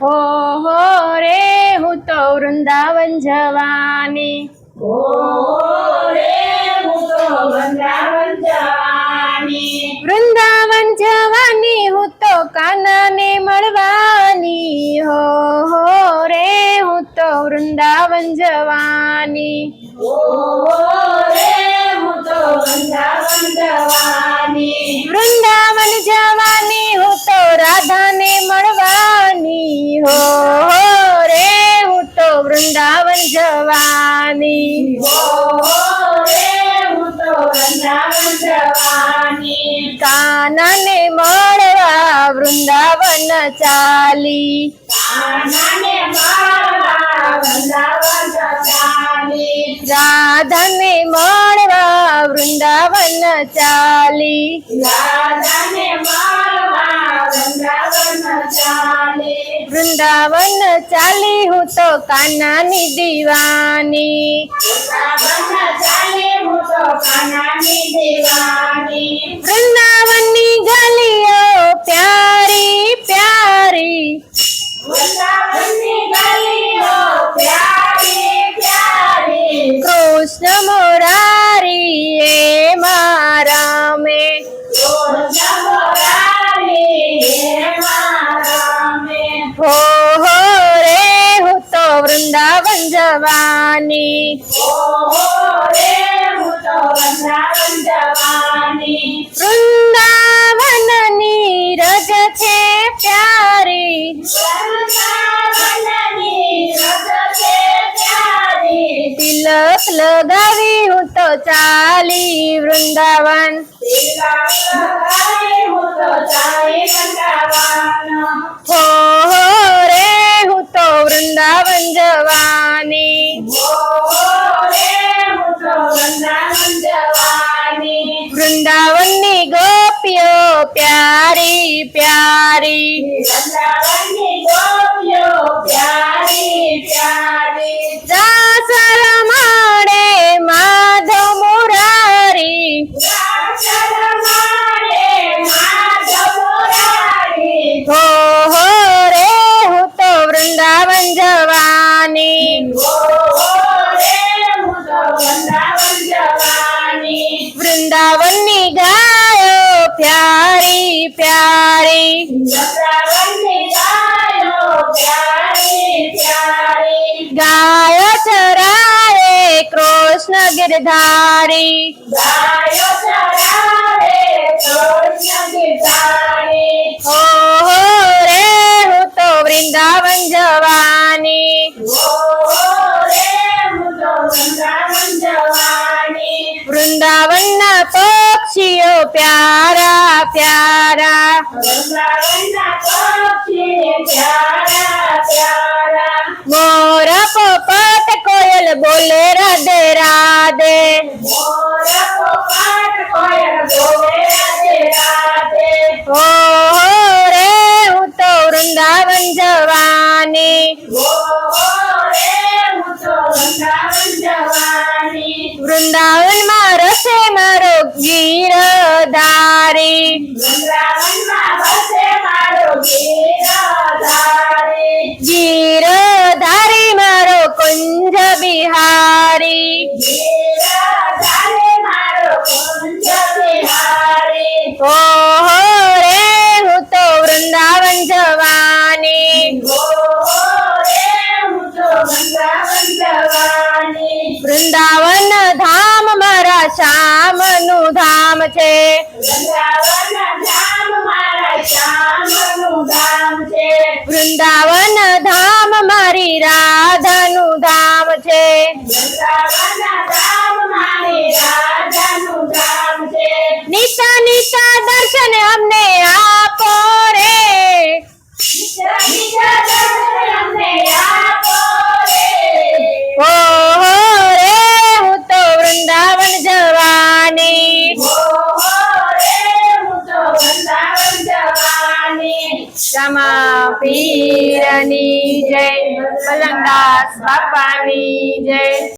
હો હો રે હું તો વૃંદાવન જવાની. ઓ રે હું તો વૃંદાવન જવાની. વૃંદાવન જવાની હું તો કાનાને મળવાની. હો હો રે હું તો વૃંદાવન જવાની. હું કાનાને મળવા વૃંદાવન ચાલી. રાધાને મળવા વૃંદાવન ચાલી. વૃંદાવન ચાલી. હું તો કાનાની દીવાની. જવાની વૃંદાવનની રજ છે પ્યારી. તિલક લગાવી હું તો ચાલી વૃંદાવન. હું રે હું તો વૃંદાવન જવાની ગોપીઓ પ્યારી પ્યારી પ્યારી ગાયો ચરાવે કૃષ્ણ ગિરધારી હો વૃંદાવનના પક્ષીઓ પ્યારા પ્યારા. મોર પોપટ શ્યામનું ધામ છે. વૃંદાવન ધામ મારી રાધાનું રામા પીરની જય. પલંગદાસ બાપાની જય.